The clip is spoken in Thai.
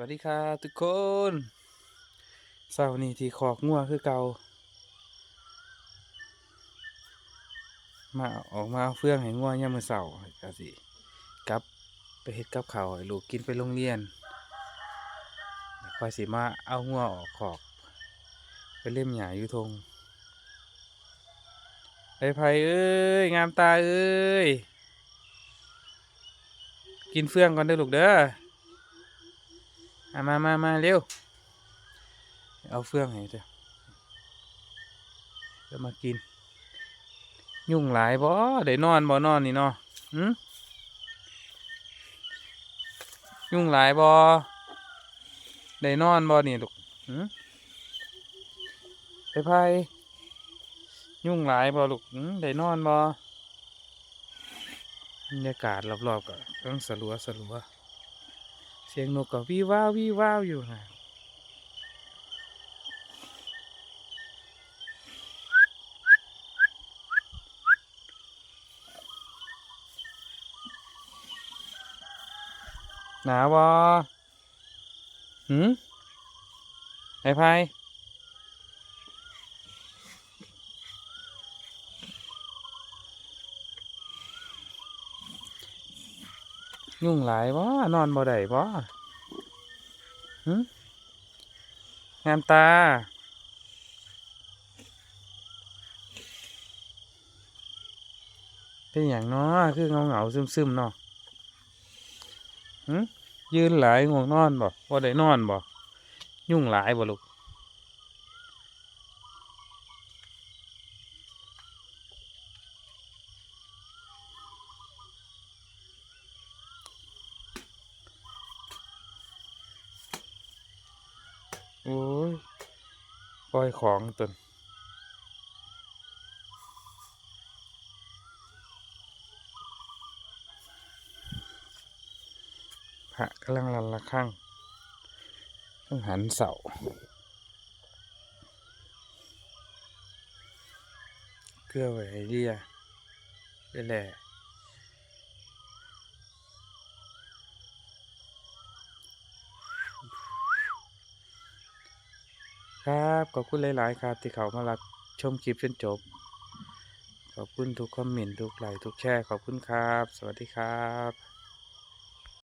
วัสดีครับทุกคนเสาร์นี้ที่ขอกงัวคือเก่ามาออกมาเอาเฟื่องให้งัวยามมื้อเสาร์ก็สิกลับไปเฮ็ดกับข้าวให้ลูกกินไปโรงเรียนค่อยสิมาเอางัวออกขอก ไปเล่มหญ้าอยู่ทงไอ้ไผเอ้ยงามตาเอ้ยกินเฟื่องก่อนเด้อลูกเด้อ มามามาเร็ว เอาเฟื่องให้เถอะจะมากิน ยุ่งหลายบ่ได้นอนบ่นอนนี่เนาะหืมยุ่งหลายบ่ได้นอนบ่นี่ลูกหืมไปไพยุ่งหลายบ่ลูกหืมได้นอนบ่บรรยากาศรอบๆก็ต้องสลัวสลัว สียงนกก็วิว้าววิว้าวอยู่นะหนาวบ่หืมไอ้ไพยุ่ ยุ่งหลายบ่นอนบ่ได้บ่หึงามตา เป็นอย่างเนาะคือเงาเงาซึมซึมเนาะหึยืนหลายง่วงนอนบ่บ่ได้นอนบ่ยุ่งหลายบ่ลูก โอ้ยปล่อยของตนพระกำลังรันละข้างต้องหันเสาเกลือไว้เรียไปแหละ ครับขอบคุณหลาย ๆ ครับ ที่เขามารับชมคลิปจนจบ ขอบคุณทุกคอมเมนต์ทุกไลค์ทุกแชร์ขอบคุณครับ สวัสดีครับ